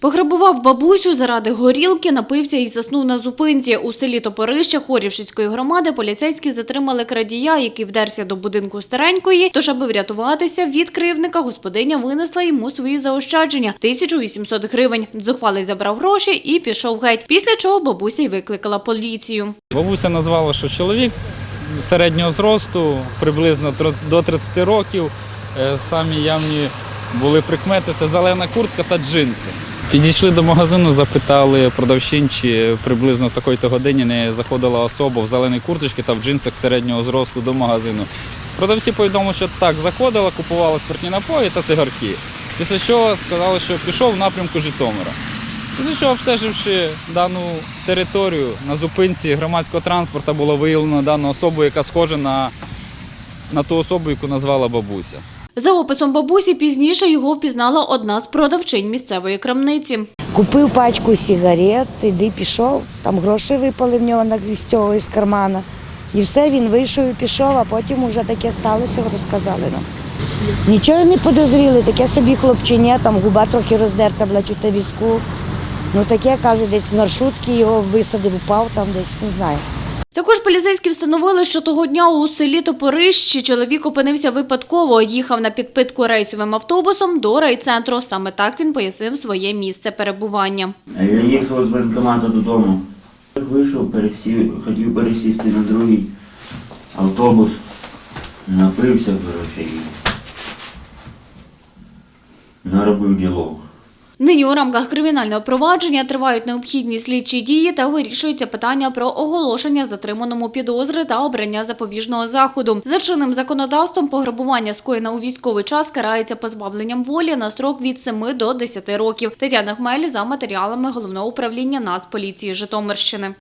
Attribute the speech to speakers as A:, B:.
A: Пограбував бабусю заради горілки, напився і заснув на зупинці. У селі Топорище Хорівщицької громади поліцейські затримали крадія, який вдерся до будинку старенької. Тож, аби врятуватися від кривника, господиня винесла йому свої заощадження – 1800 гривень. Зухвалий забрав гроші і пішов геть. Після чого бабуся й викликала поліцію.
B: Бабуся назвала, що чоловік середнього зросту, приблизно до 30 років. Е, Самі явні були прикмети це зелена куртка та джинси. Підійшли до магазину, запитали продавчин, чи приблизно в такій-то годині не заходила особа в зеленій курточці та в джинсах середнього зросту до магазину. Продавці повідомили, що так, заходила, купувала спиртні напої та цигарки. Після чого сказали, що пішов в напрямку Житомира. Після чого, обстеживши дану територію на зупинці громадського транспорту, було виявлено дану особу, яка схожа на, на ту особу, яку назвала бабуся.
A: За описом бабусі пізніше його впізнала одна з продавчинь місцевої крамниці.
C: Купив пачку сигарет, іди пішов, там гроші випали в нього на цього із кармана. І все, він вийшов і пішов, а потім вже таке сталося, розказали нам. Нічого не подозріли, таке собі хлопчиня, там губа трохи роздерта була чуть візку. Ну таке, каже, десь в маршрутці його висадив, упав там десь, не знаю.
A: Також поліцейські встановили, що того дня у селі Топорищі чоловік опинився випадково. Їхав на підпитку рейсовим автобусом до райцентру. Саме так він пояснив своє місце перебування.
D: Я їхав з воєнкомату додому. Вийшов, пересів, хотів пересісти на другий автобус, напився, коротше, наробив ділок.
A: Нині у рамках кримінального провадження тривають необхідні слідчі дії та вирішується питання про оголошення затриманому підозри та обрання запобіжного заходу. За чинним законодавством пограбування скоєне у військовий час карається позбавленням волі на строк від 7 до 10 років. Тетяна Хмель за матеріалами головного управління Нацполіції Житомирщини.